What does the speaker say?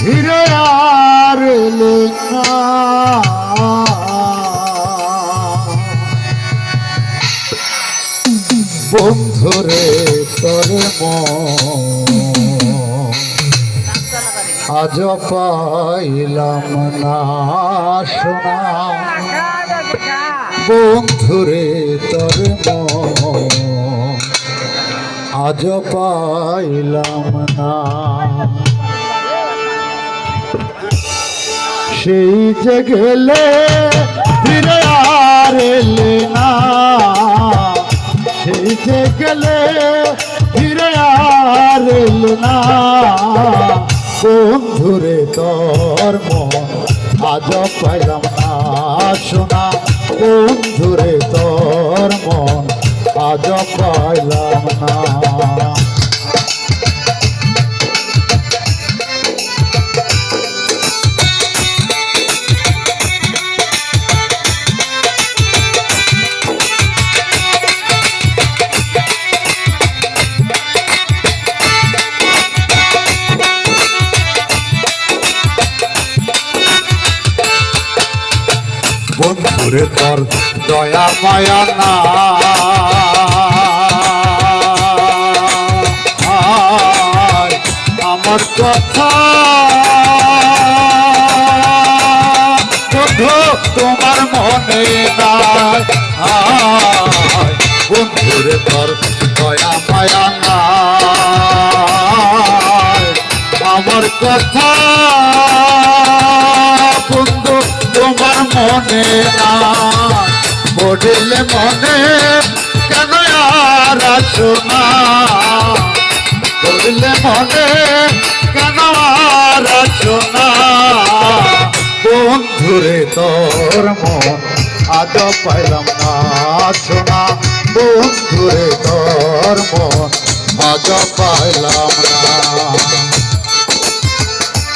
হিরে আর লেখা। বন্ধুরে তোর আজ পাইলাম না শোনা বন্ধুরে তোর আজ পাইলাম না। সেই যে গেলে ফিরে এলে না সেই যে গেলে ফিরে এলে না বন্ধুরে তোর মন, আজ পাইলাম না শোনা। বন্ধুরে তোর মন, আজ পাইলাম না। বন্ধুরে তোর দয়া, মায়া না। আমার কথা। বন্ধু, তোমার মনে নাই। বন্ধুরে তোর দয়া, মায়া না। আমার কথা। মরে না মরিলে মনে কেন আর আসো না? মরিলে মনে কেন আর আসো না? বন্ধুরে, তোর মন আজ পাইলাম না শোনা বন্ধুরে, তোর মন আজ পাইলাম না।